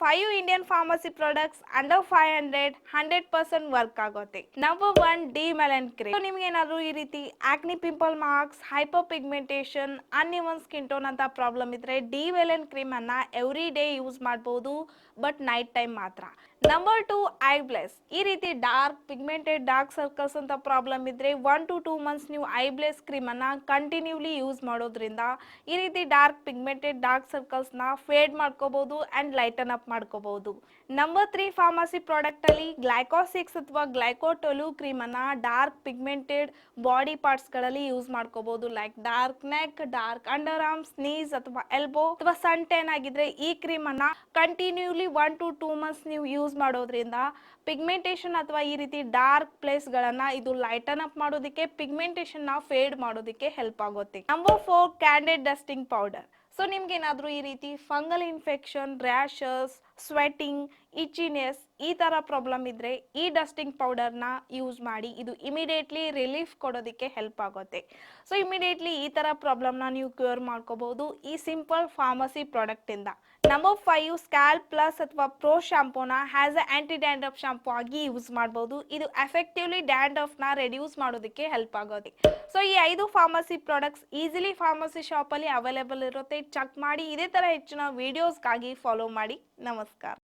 Five Indian pharmacy products under five hundred hundred percent work ಆಗುತ್ತೆ. Number one D Melan cream ನಿಮ್ಗೆ ಏನಾದ್ರು ಈ ರೀತಿ acne pimple marks hyper pigmentation uneven skin tone ಅಂತ problem ಇದ್ರೆ D Velen cream ಅನ್ನ every day use ಮಾಡಬಹುದು but night time ಮಾತ್ರ. ನಂಬರ್ ಟು ಐ ಬ್ಲೆಸ್ ಈ ರೀತಿ ಡಾರ್ಕ್ ಪಿಗ್ಮೆಂಟೆಡ್ ಡಾರ್ಕ್ ಸರ್ಕಲ್ಸ್ ಅಂತ ಪ್ರಾಬ್ಲಮ್ ಇದ್ರೆ ಒನ್ ಟು ಟೂ ಮಂತ್ಸ್ ನೀವು ಐ ಬ್ಲೆಸ್ ಕ್ರೀಮ್ ಅನ್ನ ಕಂಟಿನ್ಯೂಲಿ ಯೂಸ್ ಮಾಡೋದ್ರಿಂದ ಈ ರೀತಿ ಡಾರ್ಕ್ ಪಿಗ್ಮೆಂಟೆಡ್ ಡಾರ್ಕ್ ಸರ್ಕಲ್ಸ್ನ ಫೇಡ್ ಮಾಡ್ಕೋಬಹುದು ಅಂಡ್ ಲೈಟನ್ ಅಪ್ ಮಾಡ್ಕೋಬಹುದು. ನಂಬರ್ ತ್ರೀ ಫಾರ್ಮಸಿ ಪ್ರಾಡಕ್ಟ್ ಅಲ್ಲಿ ಗ್ಲೈಕೋಸಿಕ್ಸ್ ಅಥವಾ ಗ್ಲೈಕೋಟೊಲು ಕ್ರೀಮ್ ಅನ್ನ ಡಾರ್ಕ್ ಪಿಗ್ಮೆಂಟೆಡ್ ಬಾಡಿ ಪಾರ್ಟ್ಸ್ಗಳಲ್ಲಿ ಯೂಸ್ ಮಾಡ್ಕೋಬಹುದು. Like dark neck dark under arms knees ಅಥವಾ ಎಲ್ಬೋ ಅಥವಾ ಸನ್ ಟೆನ್ ಆಗಿದ್ರೆ ಈ ಕ್ರೀಮ್ ಅನ್ನ continuously one to two months ನೀವು ಯೂಸ್ ಮಾಡೋದ್ರಿಂದ ಪಿಗ್ಮೆಂಟೇಷನ್ ಅಥವಾ ಈ ರೀತಿ ಡಾರ್ಕ್ ಪ್ಲೇಸ್ ಗಳನ್ನ ಇದು ಲೈಟನ್ ಅಪ್ ಮಾಡೋದಕ್ಕೆ ಪಿಗ್ಮೆಂಟೇಷನ್ನ ಫೇಡ್ ಮಾಡೋದಕ್ಕೆ ಹೆಲ್ಪ್ ಆಗುತ್ತೆ. Number four Candid dusting powder so ನಿಮ್ಗೆ ಏನಾದರೂ ಈ ರೀತಿ fungal infection rashes sweating itchiness ಈ ಥರ ಪ್ರಾಬ್ಲಮ್ ಇದ್ದರೆ ಈ ಡಸ್ಟಿಂಗ್ ಪೌಡರ್ನ ಯೂಸ್ ಮಾಡಿ ಇದು ಇಮಿಡಿಯೇಟ್ಲಿ ರಿಲೀಫ್ ಕೊಡೋದಕ್ಕೆ ಹೆಲ್ಪ್ ಆಗುತ್ತೆ. ಸೊ ಇಮಿಡಿಯೇಟ್ಲಿ ಈ ಥರ ಪ್ರಾಬ್ಲಮ್ನ ನೀವು ಕ್ಯೂರ್ ಮಾಡ್ಕೋಬಹುದು ಈ ಸಿಂಪಲ್ ಫಾರ್ಮಸಿ ಪ್ರಾಡಕ್ಟಿಂದ ನಂಬರ್ ಫೈವ್ ಸ್ಕ್ಯಾಲ್ ಪ್ಲಸ್ ಅಥವಾ pro ಶಾಂಪೂನ has a anti dandruff shampoo ಆಗಿ ಯೂಸ್ ಮಾಡ್ಬೋದು. ಇದು ಎಫೆಕ್ಟಿವ್ಲಿ ಡ್ಯಾಂಡ್ರಫ್ನ ರೆಡ್ಯೂಸ್ ಮಾಡೋದಕ್ಕೆ ಹೆಲ್ಪ್ ಆಗೋದೆ. ಸೊ ಈ ಐದು ಫಾರ್ಮಸಿ ಪ್ರಾಡಕ್ಟ್ಸ್ ಈಸಿಲಿ ಫಾರ್ಮಸಿ ಶಾಪಲ್ಲಿ ಅವೈಲೇಬಲ್ ಇರುತ್ತೆ. ಚೆಕ್ ಮಾಡಿ, ಇದೇ ಥರ ಹೆಚ್ಚಿನ ವೀಡಿಯೋಸ್ಗಾಗಿ ಫಾಲೋ ಮಾಡಿ. नमस्कार